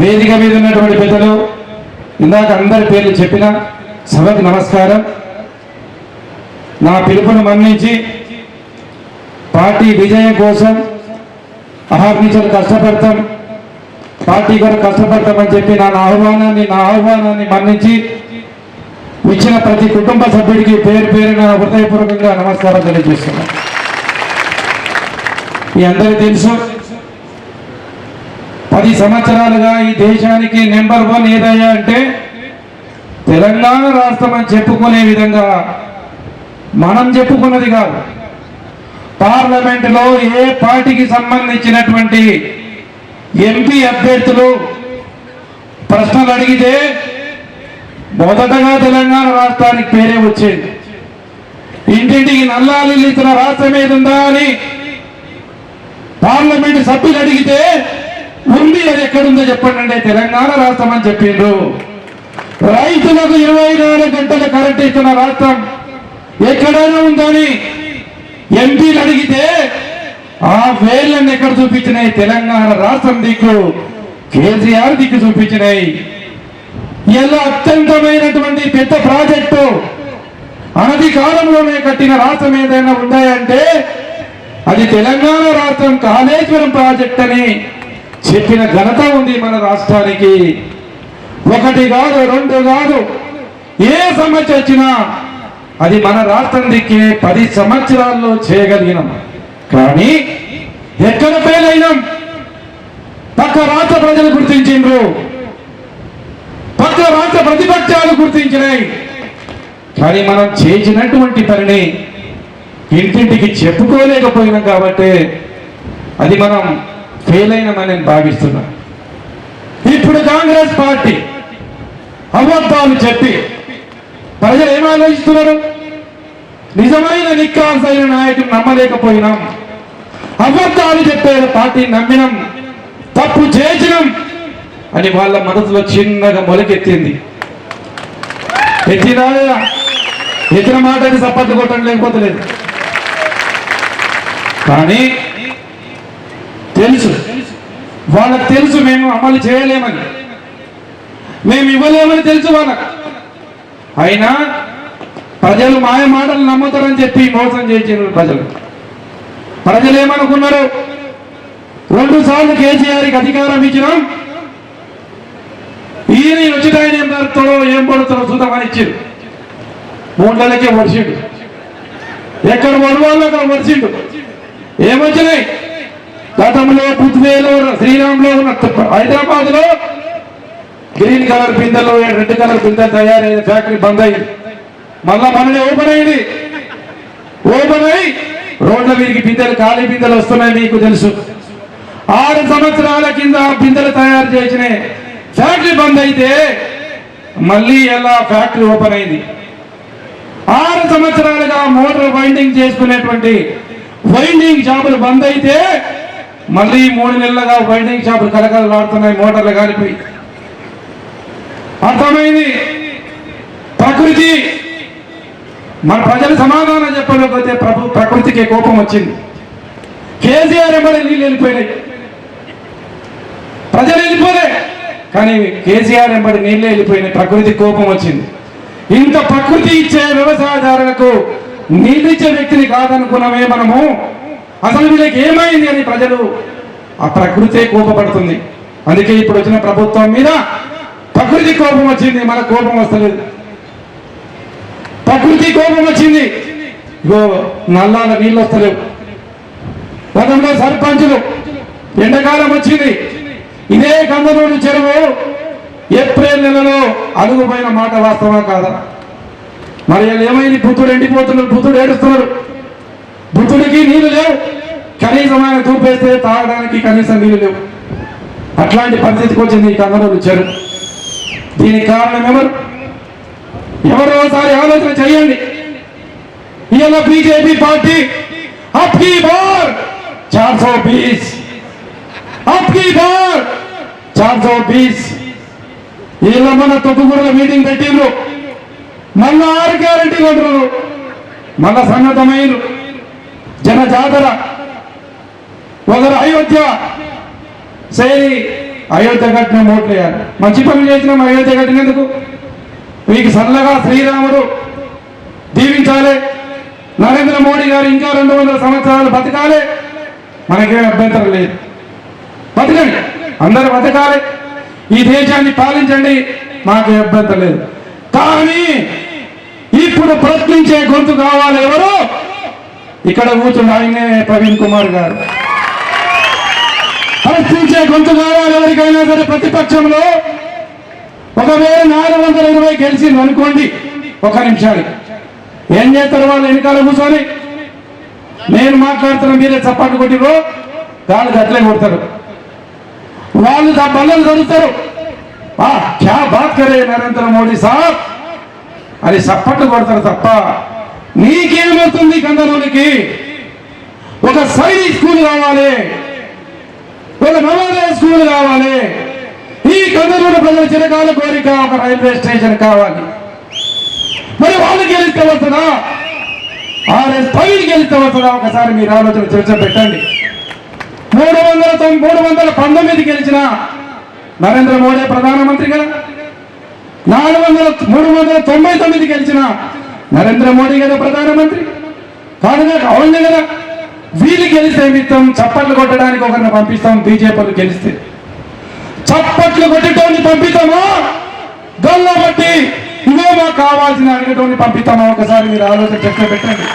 వేదిక మీద ఉన్నటువంటి పెద్దలు ఇందాక అందరి పేర్లు చెప్పిన సభకు నమస్కారం. నా పిలుపును మన్నించి పార్టీ విజయం కోసం అహర్నిశలు కష్టపడతాం. పార్టీ కొరకు కష్టపడతామని చెప్పి నా ఆహ్వానాన్ని నా ఆహ్వానాన్ని మన్నించి ఇచ్చిన ప్రతి కుటుంబ సభ్యుడికి పేరు పేరున హృదయపూర్వకంగా నమస్కారం తెలియజేస్తున్నాను. మీ అందరికీ తెలుసు పది సంవత్సరాలుగా ఈ దేశానికి నెంబర్ వన్ ఏదయ్యా అంటే తెలంగాణ రాష్ట్రం అని చెప్పుకునే విధంగా మనం చెప్పుకున్నది కాదు. పార్లమెంటులో ఏ పార్టీకి సంబంధించినటువంటి ఎంపీ అభ్యర్థులు ప్రశ్నలు అడిగితే మొదటగా తెలంగాణ రాష్ట్రానికి పేరే వచ్చేది. ఇంటింటికి నల్లాలు ఇస్తున్న రాష్ట్రం ఏది ఉందా అని పార్లమెంట్ సభ్యులు అడిగితే ఉంది అది ఎక్కడుందో చెప్పండి అంటే తెలంగాణ రాష్ట్రం అని చెప్పిండ్రు. రైతులకు ఇరవై నాలుగు గంటల కరెంట్ ఇస్తున్న రాష్ట్రం ఎక్కడైనా ఉందని ఎంపీలు అడిగితే ఆ వేళ్ళని ఎక్కడ చూపించినాయి? తెలంగాణ రాష్ట్రం దిక్కు కేసీఆర్ దిక్కు చూపించినాయి. ఇలా అత్యంతమైనటువంటి పెద్ద ప్రాజెక్టు అనధికారంలోనే కట్టిన రాష్ట్రం ఏదైనా ఉన్నాయంటే అది తెలంగాణ రాష్ట్రం కాళేశ్వరం ప్రాజెక్ట్ అని చెప్పిన ఘనత ఉంది మన రాష్ట్రానికి. ఒకటి కాదు రెండు కాదు. ఏ సమస్య వచ్చినా అది మన రాష్ట్రం దిక్కే పది సంవత్సరాల్లో చేయగలిగినాం. కానీ ఎక్కడ ఫెయిల్ అయినాం? పక్క రాష్ట్ర ప్రజలు గుర్తించిండ్రు. పక్క రాష్ట్ర ప్రతిపక్షాలు గుర్తించినాయి. కానీ మనం చేసినటువంటి పనిని ఇంటింటికి చెప్పుకోలేకపోయినాం కాబట్టి అది మనం ఫెయిల్ అయినామని నేను భావిస్తున్నా. ఇప్పుడు కాంగ్రెస్ పార్టీ అబద్ధాలు చెప్పి ప్రజలు ఏం ఆలోచిస్తున్నారు? నిజమైన నిక్కాసైన నాయకుడు నమ్మలేకపోయినాం. అబద్ధాలు చెప్పే పార్టీ నమ్మినాం. తప్పు చేసినాం అని వాళ్ళ మనసులో చిన్నగా మొలకెత్తింది. ఎత్తినా ఎత్తిన మాట అది కొట్టడం లేకపోతే లేదు. కానీ తెలుసు. వాళ్ళకి తెలుసు మేము అమలు చేయలేమని. మేము ఇవ్వలేమని తెలుసు వాళ్ళకి. అయినా ప్రజలు మాయ మాటలు నమ్ముతారని చెప్పి మోసం చేసిన ప్రజలు. ప్రజలు ఏమనుకున్నారు? రెండు సార్లు కేసీఆర్కి అధికారం ఇచ్చినాం. ఈయన వచ్చిన ఆయన ఏం పడతారో ఏం పడుతాడో చూద్దామని ఇచ్చిండు మూడలకే వర్షిండు ఎక్కడ వడవాళ్ళు అక్కడ వర్షిండు ఏమొచ్చినాయి? గతంలో పుత్వేలో శ్రీరామ్లో ఉన్న హైదరాబాద్లో గ్రీన్ కలర్ పిందెలు రెడ్ కలర్ పిందెలు తయారైన ఫ్యాక్టరీ బంద్ అయింది. మళ్ళా మననే ఓపెన్ అయింది. ఓపెన్ అయి రోడ్ల వీరికి పిందెలు ఖాళీ పిందెలు వస్తున్నాయి మీకు తెలుసు. ఆరు సంవత్సరాల కింద పిందెలు తయారు చేసిన ఫ్యాక్టరీ బంద్ అయితే మళ్ళీ ఎలా ఫ్యాక్టరీ ఓపెన్ అయింది. ఆరు సంవత్సరాలుగా మోటార్ వైండింగ్ చేసుకునేటువంటి వైండింగ్ షాపులు బంద్ అయితే మళ్ళీ మూడు నెలలుగా వైండింగ్ షాపులు కలకలలాడుతున్నాయి మోటార్లు కాలిపోయి అర్థమైంది? ప్రకృతి! మన ప్రజలు సమాధానం చెప్పలేకపోతే ప్రభు ప్రకృతికి కోపం వచ్చింది. కేసీఆర్ ఎంబడి నీళ్ళు వెళ్ళిపోయినాయి. ప్రజలు వెళ్ళిపోలే. కానీ కేసీఆర్ ఎంబడి నీళ్ళే వెళ్ళిపోయినాయి. ప్రకృతి కోపం వచ్చింది. ఇంత ప్రకృతి ఇచ్చే వ్యవసాయదారులకు నీళ్ళు ఇచ్చే వ్యక్తిని కాదనుకున్నామే మనము. అసలు వీళ్ళకి ఏమైంది అని ప్రజలు ఆ ప్రకృతే కోపపడుతుంది. అందుకే ఇప్పుడు వచ్చిన ప్రభుత్వం మీద ప్రకృతి కోపం వచ్చింది. మన కోపం వస్తలేదు. ప్రకృతి కోపం వచ్చింది. ఇగో నల్లాల నీళ్ళు వస్తలేవు. గతంలో సర్పంచులు ఎండాకాలం వచ్చింది. ఇదే కందనూరు చెరువు ఏప్రిల్ నెలలో అడుగుపోయిన మాట వాస్తవా కాదా? మరి ఏమైంది? పుత్రుడు ఎండిపోతున్నారు పుత్రుడు ఏడుస్తున్నారు బుద్ధుడికి నీళ్ళు లేవు. కనీసం ఆయన తూపేస్తే తాగడానికి కనీసం నీళ్ళు లేవు. అట్లాంటి పరిస్థితికి వచ్చింది ఈ కన్నడలు చెరు దీనికి కారణం ఎవరు? ఎవరో ఒకసారి ఆలోచన చేయండి. ఇవాళ బీజేపీ పార్టీ. అప్కి బార్! చార్ సో బీస్. అప్కి బార్! చార్ సో బీస్. వీళ్ళ మన తొక్కుగూడలో మీటింగ్ పెట్టిండ్రు. మళ్ళా ఆరు గ్యారంటీ కొంటారు మళ్ళా సన్నద్ధమైన జన జాతర ఒకరు అయోధ్య శైలి అయోధ్య కట్టిన ఓట్లేయాలి. మంచి పనులు చేసినాం అయోధ్య కట్టినందుకు మీకు సరళగా శ్రీరాముడు దీవించాలి. నరేంద్ర మోడీ గారు ఇంకా రెండు వందల సంవత్సరాలు బతకాలి. మనకేం అభ్యంతరం లేదు. బతకండి. అందరూ బతకాలి. ఈ దేశాన్ని పాలించండి. మాకు అభ్యంతరం లేదు. కానీ ఇప్పుడు ప్రశ్నించే గుర్తు కావాలి ఎవరు? ఇక్కడ కూర్చున్న ఆయనే ప్రవీణ్ కుమార్ గారు. ప్రశ్నించే గొంతు కావాలి ఎవరికైనా సరే ప్రతిపక్షంలో ఒకవేళ నాలుగు వందల ఇరవై గెలిచింది అనుకోండి ఒక నిమిషానికి. ఏం చేస్తారు వాళ్ళు వెనకాల కూర్చొని? నేను మాట్లాడుతున్న మీరే చప్పట్లు కొట్టిరో వాళ్ళు గట్లే కొడతారు. వాళ్ళు ఆ బల్లలు చదువుతారు ఆ క్యా బాత్ కరే నరేంద్ర మోడీ సాబ్? అని చప్పట్లు కొడతారు తప్ప నీకేమవుతుంది కందనూరికి ఒక సైనిక్ స్కూల్ కావాలి. ఒక నవోదయ స్కూల్ కావాలి. ఈ కందనూరు ప్రజల చిరకాల కోరిక ఒక రైల్వే స్టేషన్ కావాలి. మరి వాళ్ళకి గెలిస్తే వస్తుందా ఆర్ఎస్ పైన ఒకసారి మీరు ఆలోచన చర్చ పెట్టండి. మూడు వందల మూడు వందల పంతొమ్మిది గెలిచిన నరేంద్ర మోడీ ప్రధానమంత్రి కదా నాలుగు వందల మూడు వందల తొంభై తొమ్మిది గెలిచిన నరేంద్ర మోడీ కదా ప్రధానమంత్రి. కాదు కదా అవును కదా. వీళ్ళు గెలిస్తే మిత్తం చప్పట్లు కొట్టడానికి ఒకరిని పంపిస్తాం బీజేపీలు గెలిస్తే. చప్పట్లు కొట్టేటోని పంపిస్తామా? గల్ల బట్టి ఇదే మాకు కావాల్సిన అడిగేటోని పంపిస్తామా? ఒకసారి మీరు ఆలోచన చర్చ పెట్టండి.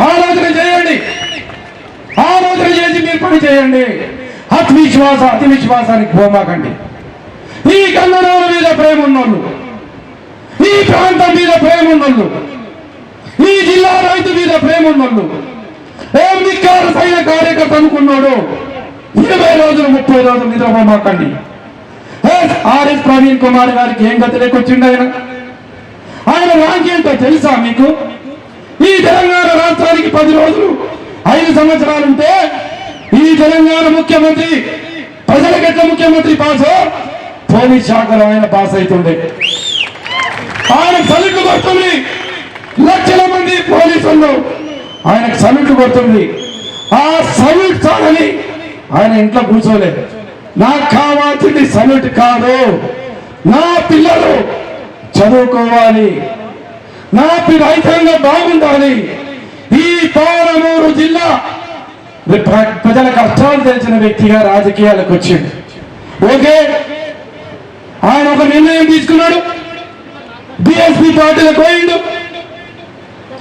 ఆలోచన చేయండి. ఆలోచన చేసి మీరు పని చేయండి. అతి విశ్వాస అతి విశ్వాసానికి పోమాకండి ఈ కన్నడల మీద ప్రేమ ఉన్నోళ్ళు. ఈ ప్రాంతం మీద ప్రేమ ఉన్నోళ్ళు ఈ జిల్లా రైతు మీద ప్రేమ ఉన్నోళ్ళు ఏం ధిక్కార కార్యకర్త అనుకున్నాడు? ఇరవై రోజులు ముప్పై రోజులు నిద్రపోమాకండి ఆర్ఎస్ ప్రవీణ్ కుమార్ గారికి ఏం గతి లేకొచ్చిండు ఆయన? ఆయన ర్యాంక్ ఏంటో తెలుసా మీకు? ఈ తెలంగాణ రాష్ట్రానికి పది రోజులు ఐదు సంవత్సరాలు ఉంటే ఈ తెలంగాణ ముఖ్యమంత్రి ప్రజలకు ఎట్లా ముఖ్యమంత్రి పాస్? పోలీస్ శాఖలో ఆయన పాస్ అవుతుండే ఆయన సలుట్లు కొడుతుంది. లక్షల మంది పోలీసులు ఆయనకు సలుట్లు కొడుతుంది. ఆ సల్యూట్ చాలని ఆయన ఇంట్లో కూర్చోలేదు నాకు కావాల్సింది సల్యూట్ కాదు. నా పిల్లలు చదువుకోవాలి. నా రైతాంగం బాగుండాలి. ఈ పాలమూరు జిల్లా ప్ర- ప్రజల కష్టాలు తెలిసిన వ్యక్తిగా రాజకీయాలకు వచ్చింది ఓకే? ఆయన ఒక నిర్ణయం తీసుకున్నాడు. బిఎస్పీ పార్టీలకు పోయిండు.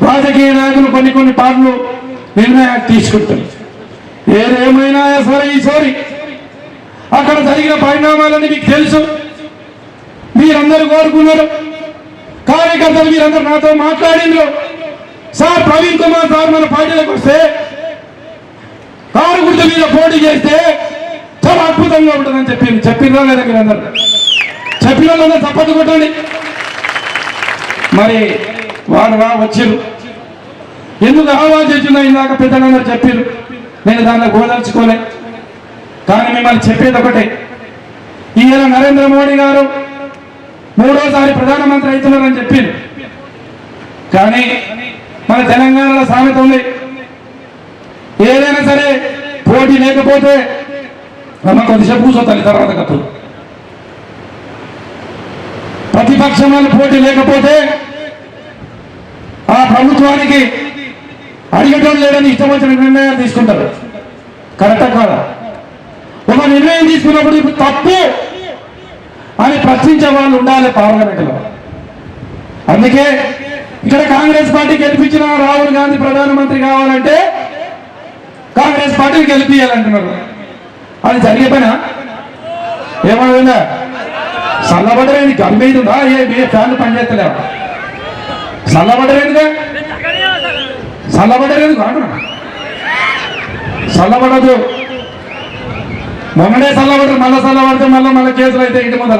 రాజకీయ నాయకులు కొన్ని కొన్ని పాటలు నిర్ణయాలు తీసుకుంటారు. ఏదేమైనా సరే ఈసారి అక్కడ జరిగిన పరిణామాలని మీకు తెలుసు. మీరందరూ కోరుకున్నారు. కార్యకర్తలు మీరందరూ నాతో మాట్లాడిండ్రు సార్ ప్రవీణ్ కుమార్ సార్ మన పార్టీలకు వస్తే కారు గుర్తు మీద పోటీ చేస్తే చాలా అద్భుతంగా ఉంటుందని చెప్పింది చెప్పిండ్రా లేదా మీరందరూ? చెప్పిన వాళ్ళందరూ తప్పదు కొట్టండి. మరి వాడు రా వచ్చిరు ఎందుకు ఆహ్వానం చేసిందో ఇందాక పెద్దలందరూ చెప్పారు నేను దాన్ని గోదలుచుకోలే. కానీ మిమ్మల్ని చెప్పేది ఒకటే. ఈయన నరేంద్ర మోడీ గారు మూడోసారి ప్రధానమంత్రి అవుతున్నారని చెప్పింది కానీ మన తెలంగాణలో సామెత ఉంది. ఏదైనా సరే పోటీ లేకపోతే అమ్మ కొద్దిసేపు కూర్చోతాను తల్లి తర్వాత కప్పుడు ప్రతిపక్షం పోటీ లేకపోతే ఆ ప్రభుత్వానికి అడిగటం లేదని ఇష్టం వచ్చిన నిర్ణయాలు తీసుకుంటారు. కరెక్టా కాదా? ఒక నిర్ణయం తీసుకున్నప్పుడు ఇప్పుడు తప్పు అని ప్రశ్నించే వాళ్ళు ఉండాలి పార్లమెంట్లో. అందుకే ఇక్కడ కాంగ్రెస్ పార్టీ గెలిపించిన రాహుల్ గాంధీ ప్రధానమంత్రి కావాలంటే కాంగ్రెస్ పార్టీని గెలిపించాలంటున్నారు అది జరిగే పైన? ఏమైనా చల్లబడలేదు గంభీరుందా ఏ ఏ ఫ్యాన్లు పనిచేస్తలేవా? చల్లబడలేదుగా చల్లబడలేదు కాదు. చల్లబడదు మొన్ననే చల్లబడరు మళ్ళీ చల్లబడితే మళ్ళీ మళ్ళీ కేసులు అయితే ఇంటి ముందర.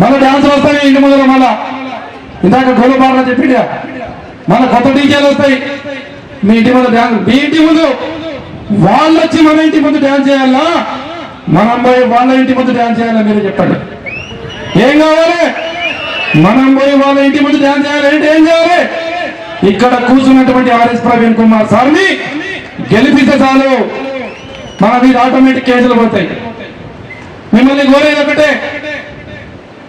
మళ్ళీ డ్యాన్స్ వస్తాయి ఇంటి ముందర మళ్ళా. ఇందాక గోలబార్లో చెప్పిండా మళ్ళీ కొత్త డీజేలు వస్తాయి. మీ ఇంటి ముందు డ్యాన్స్ మీ ఇంటి ముందు వాళ్ళు వచ్చి మన ఇంటి ముందు డ్యాన్స్ చేయాలా? మనం పోయి వాళ్ళ ఇంటి ముందు డ్యాన్స్ చేయాలని మీరు చెప్పండి. ఏం కావాలి? మనం పోయి వాళ్ళ ఇంటి ముందు డ్యాన్స్ చేయాలంటే ఏం చేయాలి? ఇక్కడ కూర్చున్నటువంటి ఆర్ఎస్ ప్రవీణ్ కుమార్ సార్ని గెలిపిస్తే చాలు. మన మీద ఆటోమేటిక్ కేసులు పోతాయి. మిమ్మల్ని కోరేది ఒకటే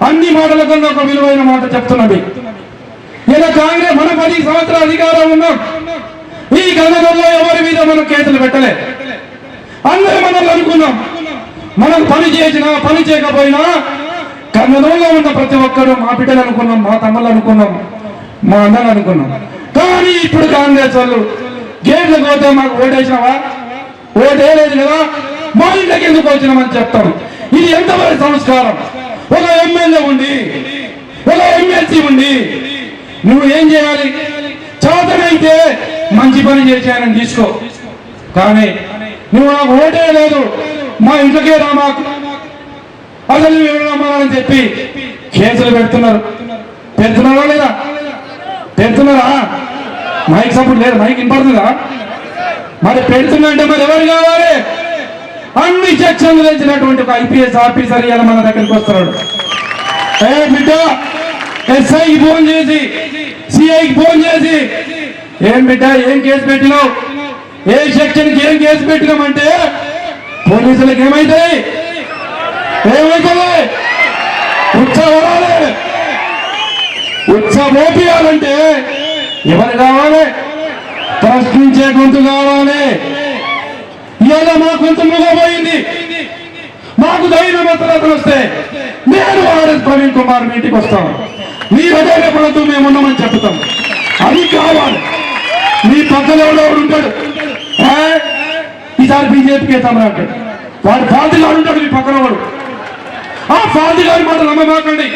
అన్ని మాటల కన్నా ఒక విలువైన మాట చెప్తున్నది ఇలా కాంగ్రెస్ మన పది సంవత్సరాల అధికారం ఉన్నాం. ఈ గణనలో ఎవరి మీద మనం కేసులు పెట్టలే? అందరూ మనల్ని అనుకున్నాం. మనం పని చేసినా పని చేయకపోయినా కన్నడంలో ఉన్న ప్రతి ఒక్కరు మా బిడ్డలు అనుకున్నాం మా తమ్ముళ్ళు అనుకున్నాం మా అన్నలు అనుకున్నాం. కానీ ఇప్పుడు కాంగ్రెస్ వాళ్ళు గేట్లు పోతే మాకు ఓటేసినావా ఓటేయలేదు కదా? మా ఇంటికి ఎందుకు వచ్చినామని చెప్తాం. ఇది ఎంతవరకు సంస్కారం? ఒక ఎమ్మెల్యే ఉండి ఒక ఎమ్మెల్సీ ఉండి నువ్వు ఏం చేయాలి? చేతనైతే మంచి పని చేశానని తీసుకో. కానీ నువ్వు నాకు ఓటే లేదు. మా ఇంట్లోకే రామా అసలు నువ్వు చెప్పి కేసులు పెడుతున్నారు. పెడుతున్నారా లేదా? పెడుతున్నారా? మైక్ సపోర్ట్ లేదు? మైక్ వినపడుతుందా? మరి పెడుతుందంటే మరి ఎవరు కావాలి? అన్ని సెక్షన్లు తెచ్చినటువంటి ఒక ఐపీఎస్ ఆఫీసర్ ఇలా మన దగ్గరికి వస్తున్నాడు. ఏ బిడ్డ ఎస్ఐకి ఫోన్ చేసి సిఐకి ఫోన్ చేసి ఏం బిడ్డ ఏం కేసు పెట్టినావు? ఏ సెక్షన్కి ఏం కేసు పెట్టినామంటే పోలీసులకు ఏమైతే ఏమైతుంది ఉత్సవాలే ఉత్సవోపియాలంటే ఎవరు కావాలి? ప్రశ్నించే గొంతు కావాలి. ఇవాళ మా గొంతు మూగపోయింది మాకు ధైర్యం భద్రతలు వస్తే నేను ఆర్ఎస్ ప్రవీణ్ కుమార్ మీ ఇంటికి వస్తాను. మీరు అదే పడద్దు మేము ఉన్నామని చెప్తాం. అది కావాలి. మీ పక్కన ఎవడో ఉంటాడు? ఈసారి బీజేపీకి వేస్తాం అంటే? వాడు ఫాల్తీ గారు ఉంటాడు మీ పక్కన వాడు. ఆ ఫాల్తీ గారి మాట నమ్మమాకండి.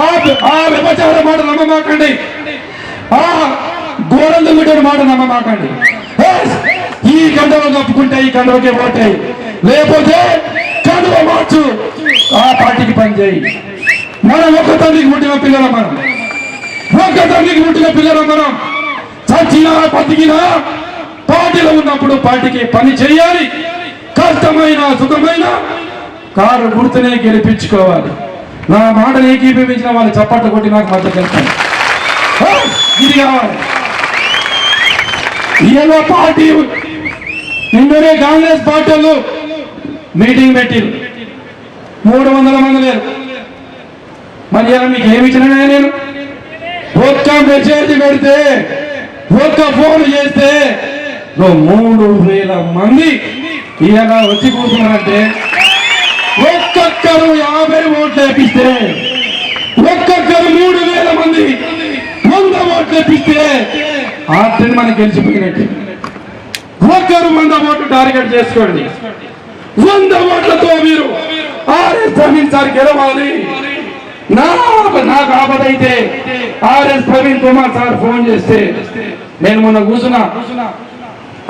ఆ ఆ వ్యభచార మాట నమ్మమాకండి. ఆ గోడలు దుమ్మిటోడి మాట నమ్మమాకండి. ఈ కండవ కప్పుకుంటే ఈ కండవకే ఓటాయి. లేకపోతే కండవ మార్చు. ఆ పార్టీకి పనిచేయి మనం ఒక్క తండ్రికి పుట్టిన పిల్లల మనం. ఒక్క తండ్రికి పుట్టిన పిల్లల మనం. చచ్చినా బతికినా పార్టీలో ఉన్నప్పుడు పార్టీకి పని చేయాలి. కష్టమైన సుఖమైన కారు గుర్తునే గెలిపించుకోవాలి. నా మాట ఏకీభవించిన వాళ్ళు చప్పట్లు కొట్టి నాకు మద్దతు తెలుస్తాను ఇది కావాలి ఏదో పార్టీ నిన్ననే కాంగ్రెస్ పార్టీలు మీటింగ్ పెట్టిరు. మూడు వందల మంది లేరు. మరి ఇలా మీకు ఏమి ఇచ్చినా నేను? ఒక్క మెసేజ్ పెడితే ఒక్క ఫోన్ చేస్తే మూడు వేల మంది ఇలా వచ్చి కూర్చున్నారంటే ఒక్కొక్కరు యాభై ఓట్లు వేపిస్తే ఒక్కొక్కరు మూడు వేల మంది వంద ఓట్లు వేపిస్తే ఆ ట్రెండ్ మనకి గెలిచిపోయినట్టు. ఒక్కరు వంద ఓట్లు టార్గెట్ చేసుకోండి. వంద ఓట్లతో మీరు ఆర్ఎస్ ప్రవీణ్ సార్ గెలవాలి. నాకు ఆపదైతే RS Praveen Kumar sir phone చేస్తే నేను మొన్న కూర్చున్నా.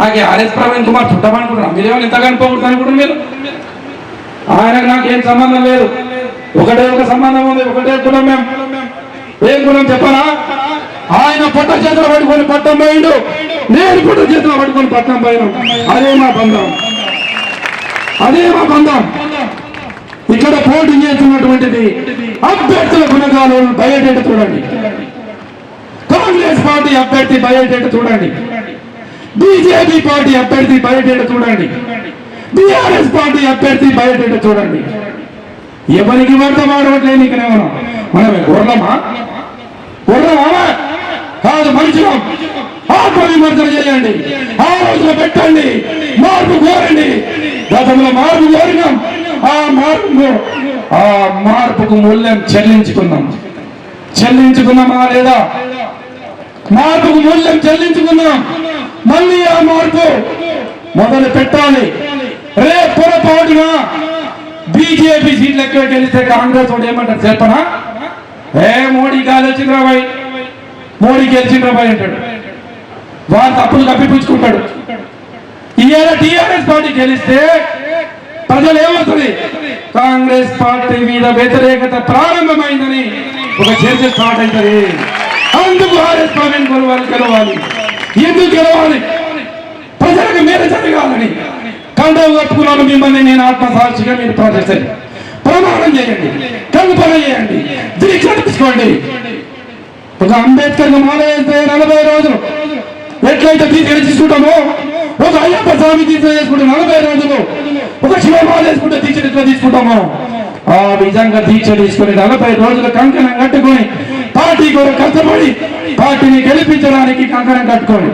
నాకు ఆర్ఎస్ ప్రవీణ్ కుమార్ చుట్టమనుకుంటున్నా మీరేమైనా ఎంతగానో కనుకోకూడదు అనుకుంటున్నారు మీరు? ఆయనకు నాకేం సంబంధం లేదు. ఒకటే ఒక సంబంధం ఉంది ఒకటే కులం మేము ఏం కులం చెప్పనా? ఆయన పొట్ట చేతులు పట్టుకొని పట్టం పోయిండు. నేను పొట్ట చేతులు పట్టుకొని పట్టం పోయిన. అదే మా బంధం. అదే మా బంధం. ఇక్కడ పోటీ చేస్తున్నటువంటిది అభ్యర్థుల గుణగాలు బయటేట చూడండి. కాంగ్రెస్ పార్టీ అభ్యర్థి బయటేట చూడండి. బీజేపీ పార్టీ అభ్యర్థి బయటేట చూడండి? బీఆర్ఎస్ పార్టీ అభ్యర్థి బయటేట చూడండి? ఎవరికి పడితే వాడవట్లేదు ఇక్కడ మనం మనమే. గుర్రమా గుర్రమా కాదు మనుషులం. ఆత్మవిమర్శన చేయండి. ఆ పెట్టండి. మార్పు కోరండి. గతంలో మార్పు కోరినాం. ఆ మార్పు ఆ మార్పుకు మూల్యం చెల్లించుకున్నాం. చెల్లించుకున్నామా లేదా? మార్పుకు మూల్యం చెల్లించుకున్నాం. మళ్ళీ ఆ మార్పు మొదలు పెట్టాలి. రే పొరపాటున బీజేపీ సీట్లు ఎక్కువ గెలిస్తే కాంగ్రెస్ వాడు ఏమంటారు చెప్పనా? ఏ మోడీ గాలి వచ్చింది మోడీ గెలిచింది రాబాయ్ అంటాడు. వారు తప్పులు కప్పిపుచ్చుకుంటాడు ఇవాళ టీఆర్ఎస్ పార్టీ గెలిస్తే ప్రజలు ఏమవుతుంది? కాంగ్రెస్ పార్టీ మీద వ్యతిరేకత ప్రారంభమైందని ఒక చర్చ స్టార్ట్ అవుతుంది. అందుకు ఆర్ఎస్ ప్రవీణ్ గెలవాలి గెలవాలి. ఎందుకు గెలవాలి? ప్రజలకు మేలు జరగాలని. కండవు కట్టుకున్నాను మిమ్మల్ని నేను ఆత్మసాక్షిగా మీరు ప్రార్థిస్తాను ప్రమాణం చేయండి. కల్పన చేయండి. దీక్ష తీసుకోండి ఒక అంబేద్కర్ మాల నలభై రోజులు. ఎట్లయితే తీసుకొని తీసుకుంటామో ఒక అయ్యప్ప స్వామి దీక్ష చేసుకుంటే నలభై రోజులు. ఒక శివమాల వేసుకుంటే దీక్ష ఎట్లా తీసుకుంటామో ఆ విధంగా దీక్ష తీసుకుని నలభై రోజులు కంకణం కట్టుకొని పార్టీ కూడా కష్టపడి పార్టీని గెలిపించడానికి కంకణం కట్టుకొని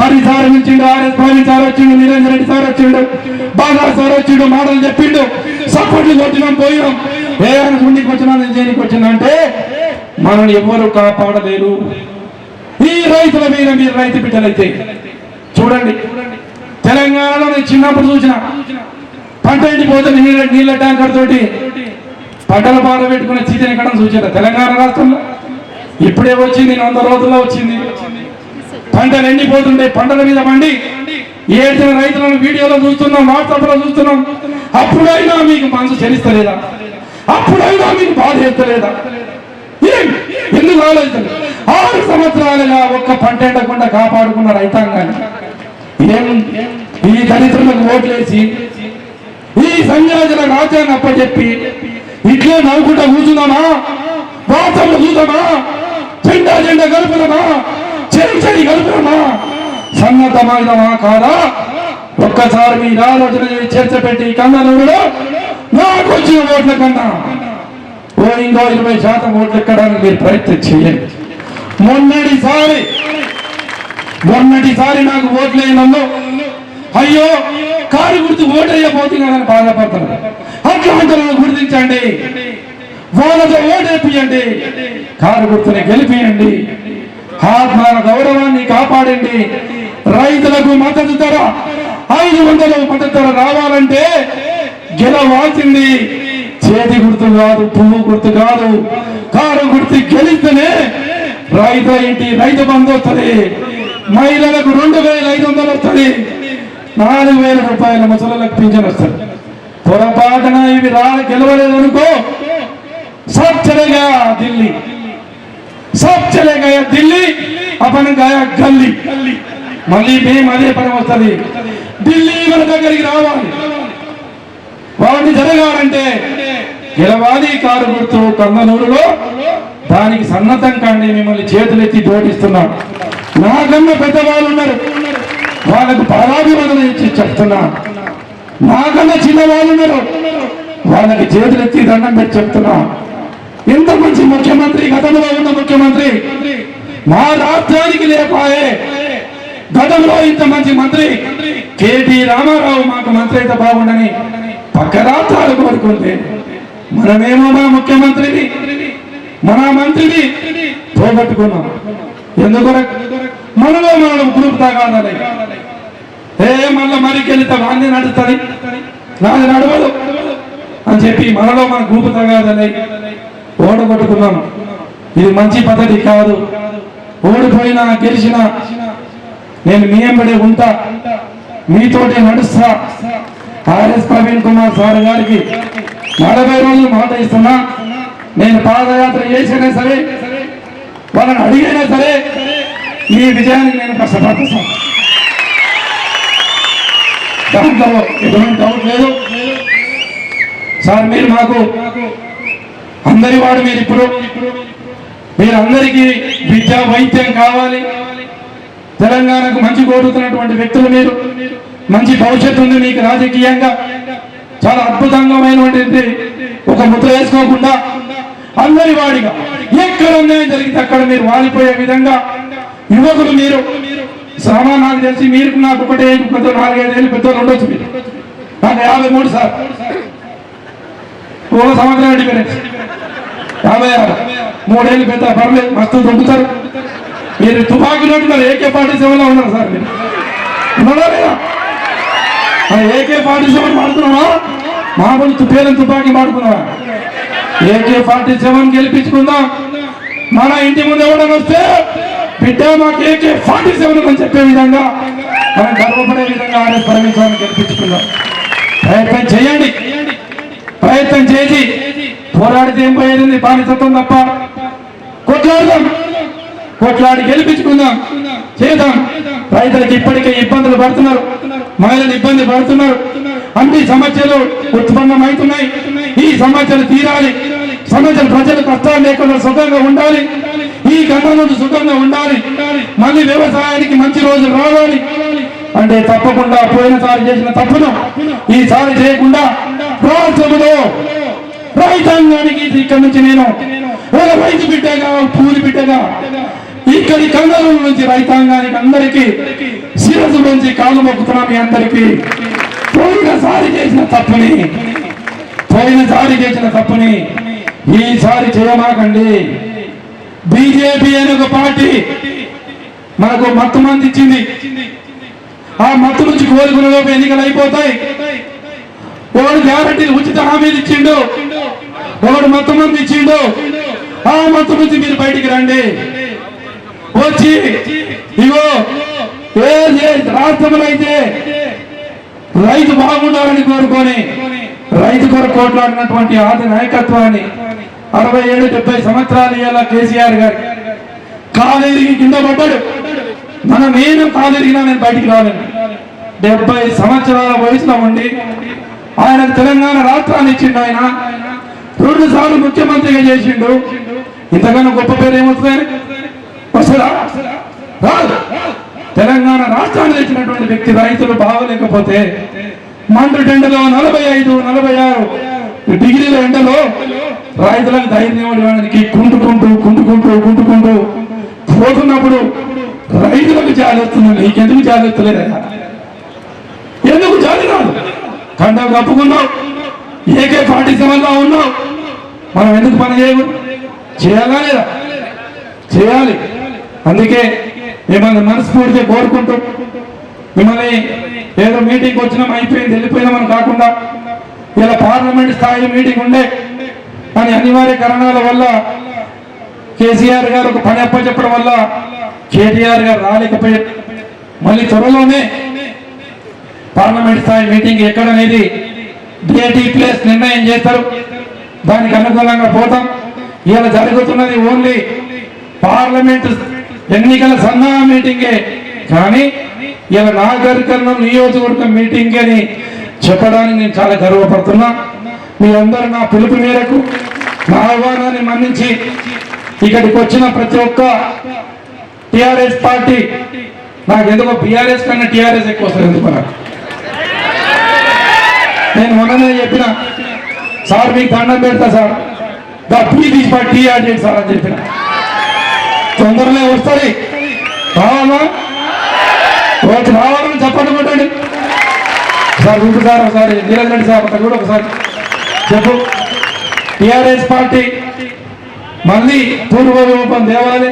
మరి సార్ వచ్చిండు ఆర్ఎస్ ప్రవీణ్ సార్ వచ్చిండు నిరంజన్ రెడ్డి సార్ వచ్చిండు బాగా సార్ వచ్చిండు మాటలు చెప్పిండు సపోర్ట్లు కొట్టినాం పోయినాం. ఏ ముందుకు వచ్చినా దేనికి వచ్చిందంటే అంటే మనల్ని ఎవరు కాపాడలేరు. ఈ రైతుల మీద మీరు రైతు బిడ్డలైతే చూడండి. తెలంగాణలో నేను చిన్నప్పుడు చూసిన పంట ఎండిపోతే నీళ్ళ నీళ్ళ ట్యాంకర్ తోటి పంటలు బాధ చీతని కట్టడం చూసారా తెలంగాణ రాష్ట్రంలో? ఇప్పుడే వచ్చింది వంద రోజుల్లో వచ్చింది. పంటలు ఎండిపోతుండే పంటల మీద పండి ఏడ్చిన రైతులను వీడియోలో చూస్తున్నాం వాట్సాప్లో చూస్తున్నాం. అప్పుడైనా మీకు మనసు చెల్లిస్తలేదా అప్పుడైనా మీకు బాధ చేస్తలేదా ఎందుకు ఆలోచన ఆరు సంవత్సరాలుగా ఒక్క పంట ఎండకుండా కాపాడుకున్న రైతాంగాన్ని. ఏం? ఈ దళితులకు ఓట్లేసి ఈ సంయోజన రాజ్యాన్ని అప్పచెప్పి ఇట్లే నవ్వుకుంటా కూర్చుందామా వార్తలు చూద్దామా? జెండా జెండా కలుపుదామా చెరి చెరి కలుపుదామా సన్నద్ధమైనమా కాదా ఒక్కసారి మీ ఆలోచన చేసి చర్చ పెట్టి కన్ననూరులో నాకు వచ్చిన ఓట్ల కన్నా. ఓ ఇంకో ఇరవై శాతం ఓట్లు ఎక్కడానికి మీరు ప్రయత్నం చేయండి. మొన్నటిసారి మొన్నటిసారి నాకు ఓట్లే అయ్యో కారు గుర్తు ఓటేయబోతున్నానని బాధపడుతున్నారు అట్లా గుర్తించండి. వాళ్ళతో ఏడేపియండి కారు గుర్తుని గెలిపియండి. ఆత్మాల గౌరవాన్ని కాపాడండి. రైతులకు మద్దతు ధర ఐదు వందలు మద్దతు ధర రావాలంటే గెలవాల్సింది. చేతి గుర్తు కాదు పువ్వు గుర్తు కాదు. కారు గుర్తు గెలిస్తేనే రైతు ఇంటి రైతు బంధు వస్తుంది. మహిళలకు రెండు వేల ఐదు వందలు వస్తుంది. నాలుగు వేల రూపాయల ముసలకు పింఛన్ వస్తుంది. పొరపాటున ఇవి రా గెలవలేదు అనుకో सब चलेगा दिल्ली सब चले गया दिल्ली अपन गया గల్లీ మళ్ళీ మేము అదే పని వస్తుంది ఢిల్లీ మన దగ్గరికి రావాలి వాడిని జరగాలంటే గెలవాలి కారు గుర్తు కన్ననూరులో దానికి సన్నద్ధం కండి మిమ్మల్ని చేతులెత్తి జోడిస్తున్నాం నాకన్నా పెద్దవాళ్ళు ఉన్నారు వాళ్ళకు పరాభివందన ఇచ్చి చెప్తున్నా నాకన్నా చిన్న వాళ్ళు ఉన్నారు వాళ్ళకి చేతులెత్తి దండం పెట్టి చెప్తున్నా ఇంత మంచి ముఖ్యమంత్రి గతంలో ఉన్న ముఖ్యమంత్రి మా రాష్ట్రానికి లేపాయే. గతంలో ఇంత మంచి మంత్రి కేటీ రామారావు మాకు మంత్రి అయితే బాగుండని పక్క రాష్ట్రాలు కోరుకుంటే మనమేమో మా ముఖ్యమంత్రిని మన మంత్రిని పోగొట్టుకున్నాం. ఎందుకొరకు మనలో మనం గ్రూప్ తాగాలని ఏ మళ్ళీ మరికి వాళ్ళే వాంది నడుస్తుంది? నాది నడవదు. అని చెప్పి మనలో మన గ్రూప్ తగాదని ఓడగొట్టుకున్నాం ఇది మంచి పద్ధతి కాదు. ఓడిపోయినా గెలిచినా నేను మీ ఎంబడి ఉంటా. మీతోటి నడుస్తా. ఆర్ఎస్ ప్రవీణ్ కుమార్ సార్ గారికి నలభై రోజులు మాట ఇస్తున్నా. నేను పాదయాత్ర చేసినా సరే వాళ్ళని అడిగినా సరే మీ విజయానికి నేను కష్టపడతాను దాంట్లో ఎటువంటి డౌట్ లేదు. సార్ మీరు మాకు అందరి వాడు మీరు ఇప్పుడు. మీరు అందరికీ విద్యా వైద్యం కావాలి. తెలంగాణకు మంచి కోరుతున్నటువంటి వ్యక్తులు మీరు. మంచి భవిష్యత్తు ఉంది మీకు రాజకీయంగా. చాలా అద్భుతంగామైనటువంటి ఒక ముద్ర వేసుకోకుండా అందరి వాడిగా. ఎక్కడ అన్యాయం జరిగితే అక్కడ మీరు వాలిపోయే విధంగా యువకులు మీరు. శ్రమ నాకు తెలిసి మీరు నాకు ఒకటే పెద్ద నాలుగైదేళ్ళు పెద్దలు ఉండొచ్చు మీరు. నాకు యాభై మూడు సార్. ఓ సంవత్సరం అడిగారు. యాభై ఆరు మూడేళ్ళు పెద్ద పర్లేదు మస్తు దొంగతారు మీరు తుపాకీ నోటున్నారు ఏకే ఫార్టీ సెవెన్ ఉన్నారు సార్ మీరు. ఉన్నారా లేదా? ఏకే ఫార్టీ సెవెన్ మాడుతున్నావా మామూలు తుపేరం తుపాకీ మాడుతున్నావా ఏకే ఫార్టీ సెవెన్ గెలిపించుకుందాం. మన ఇంటి ముందు ఎవడని వస్తే బిడ్డ మాకు ఏకే ఫార్టీ సెవెన్ అని చెప్పే విధంగా మనం గర్వపడే విధంగా ఆర్ఎస్ పరమేశ్వరాన్ని గెలిపించుకుందాం. ప్రయత్నం చేయండి. ప్రయత్నం చేసి పోరాడితే ఏం పోయేది బానిసత్వం తప్ప. కొట్లాడదాం. కొట్లాడి గెలిపించుకుందాం. చేద్దాం. రైతులకు ఇప్పటికే ఇబ్బందులు పడుతున్నారు. మహిళలు ఇబ్బంది పడుతున్నారు. అన్ని సమస్యలు ఉత్పన్నమవుతున్నాయి. ఈ సమస్యలు తీరాలి. సమస్యలు ప్రజలు కష్టాలు లేకుండా సుఖంగా ఉండాలి. ఈ గంట సుఖంగా ఉండాలి. మళ్ళీ వ్యవసాయానికి మంచి రోజులు రావాలి. అంటే తప్పకుండా పోయినసారి చేసిన తప్పును ఈసారి చేయకుండా రాష్ట్రంలో రైతాంగానికి ఇక్కడి నుంచి నేను. ఒక రైతు బిడ్డగా పూలి బిడ్డగా ఇక్కడి కంగళూరు నుంచి రైతాంగానికి అందరికీ శిరసు నుంచి కాలు మొక్కుతున్నా మీ అందరికీ పోయినసారి చేసిన తప్పుని పోయినసారి చేసిన తప్పుని ఈసారి చేయమాకండి. బీజేపీ అనే ఒక పార్టీ మనకు మత్తు మంది ఇచ్చింది ఆ మత్తు నుంచి కోరుకునే లోపు ఎన్నికలు అయిపోతాయి. వాడు గ్యారంటీ ఉచిత హామీలు ఇచ్చిండు. వాడు మత్తు మంది ఇచ్చిండు. ఆ మత్తు నుంచి మీరు బయటికి రండి. వచ్చి ఇగో ఏ రాష్ట్రంలో అయితే రైతు బాగుండాలని కోరుకొని రైతు కొరకు కోట్లాడినటువంటి ఆది నాయకత్వాన్ని అరవై ఏడు డెబ్బై సంవత్సరాలు ఇవాళ కేసీఆర్ గారు. కాలేరికి కింద పడ్డాడు. మనం నేను కాలేరిగినా నేను బయటికి రాలేను. డెబ్బై సంవత్సరాల వయసులో ఉండి ఆయన తెలంగాణ రాష్ట్రాన్ని ఇచ్చిండు ఆయన. రెండు సార్లు ముఖ్యమంత్రిగా చేసిండు. ఇంతకన్నా గొప్ప పేరు ఏమొస్తుంది? వస్తుందా రాదు. తెలంగాణ రాష్ట్రాన్ని తెచ్చినటువంటి వ్యక్తి రైతులు బాగలేకపోతే మండు ఎండలో నలభై ఐదు నలభై ఆరు డిగ్రీల ఎండలో రైతులకు ధైర్యం ఇవ్వడానికి కుంటుకుంటూ కుంటుకుంటూ కుంటుకుంటూ పోతున్నప్పుడు రైతులకు జాగ్రత్త నీకెందుకు జాగ్రత్త లేదా ఎందుకు జాలి రాదు? కండం కప్పుకున్నావు. ఏకే పార్టీ సెవెన్లో ఉన్నావు. మనం ఎందుకు పని చేయకూడదు? చేయాలా లేదా? చేయాలి. అందుకే మిమ్మల్ని మనస్ఫూర్తిగా కోరుకుంటూ మిమ్మల్ని ఏదో మీటింగ్ వచ్చినాం అయిపోయింది వెళ్ళిపోయినామని కాకుండా ఇలా పార్లమెంట్ స్థాయి మీటింగ్ ఉండే కానీ అనివార్య కారణాల వల్ల కేసీఆర్ గారు ఒక పని అప్పచెప్పడం వల్ల కేటీఆర్ గారు రాలేకపోయారు. మళ్ళీ త్వరలోనే పార్లమెంట్ స్థాయి మీటింగ్ ఎక్కడనేది డిఐటి ప్లేస్ నిర్ణయం చేస్తారు. దానికి అనుకూలంగా పోతాం. ఇలా జరుగుతున్నది ఓన్లీ పార్లమెంట్ ఎన్నికల సన్నాహ మీటింగే. కానీ ఇలా నాగరికరణం నియోజకవర్గం మీటింగ్ అని చెప్పడానికి నేను చాలా గర్వపడుతున్నా. మీ అందరూ నా పిలుపు మేరకు నా ఆహ్వానాన్ని మన్నించి ఇక్కడికి వచ్చిన ప్రతి ఒక్క టిఆర్ఎస్ పార్టీ నాకు ఎందుకో బీఆర్ఎస్ కన్నా టిఆర్ఎస్ ఎక్కువ వస్తుంది ఎందుకు నాకు. నేను మొన్ననే చెప్పిన సార్ మీకు దండం పెడతా సార్. దా పీ టీ యాడ్ చేయండి సార్ అని చెప్పిన. తొందరలో వస్తుంది రావాలా? రోజు రావాలని చెప్పండి కొట్టండి. సార్ ఉంటు సార్ ఒకసారి నీరజ్ సార్ అక్కడ కూడా ఒకసారి. చెప్పు. టిఆర్ఎస్ పార్టీ మళ్ళీ పూర్వ రూపం దేవాలి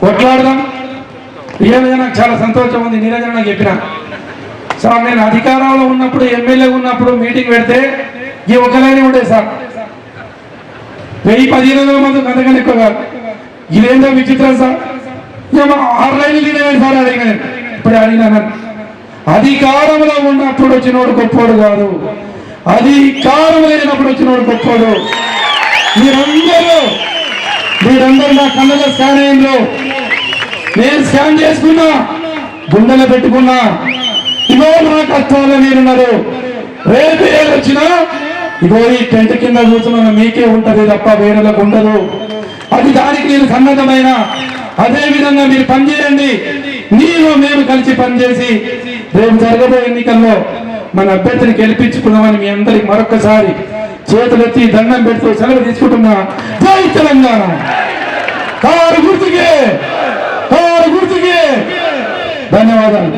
కొట్లాడదాం. ఏమైనా నాకు చాలా సంతోషం ఉంది నీరజన్ నాకు చెప్పిన. సార్ నేను అధికారంలో ఉన్నప్పుడు ఎమ్మెల్యే ఉన్నప్పుడు మీటింగ్ పెడితే ఈ ఒక లైన్ ఉండే సార్. వెయ్యి పదిహేను వందల మంది అంతకన్నా ఎక్కువ కాదు. ఇదేందో విచిత్రం సార్. ఏమో ఆరు లైన్లు తినేవాడు సార్ అడిగిన ఇప్పుడు అడిగినాను అధికారంలో ఉన్నప్పుడు వచ్చినోడు గొప్పోడు కాదు. అధికారం లేనప్పుడు వచ్చినోడు గొప్పోడు. మీరందరూ మీరందరూ నా కళ్ళలో స్కాన్ నేను స్కాన్ చేసుకున్నా గుండెలో పెట్టుకున్నా. ఇవో నా కష్టాలు మీరున్నారు రేపు ఏదొచ్చినా వచ్చినా ఈ టెంట్ కింద కూర్చున్న మీకే ఉంటది తప్ప వేరేలకు ఉండదు. అది దానికి మీరు సన్నద్ధమైన అదే విధంగా మీరు పనిచేయండి నీలో మేము కలిసి పనిచేసి రేపు జరగబోయే ఎన్నికల్లో మన అభ్యర్థిని గెలిపించుకున్నామని మీ అందరికి మరొకసారి చేతులెత్తి దండం పెడుతూ సెలవు తీసుకుంటున్నా. జై తెలంగాణ! కారు గుర్తుకే! కారు గుర్తుకే! ధన్యవాదాలు.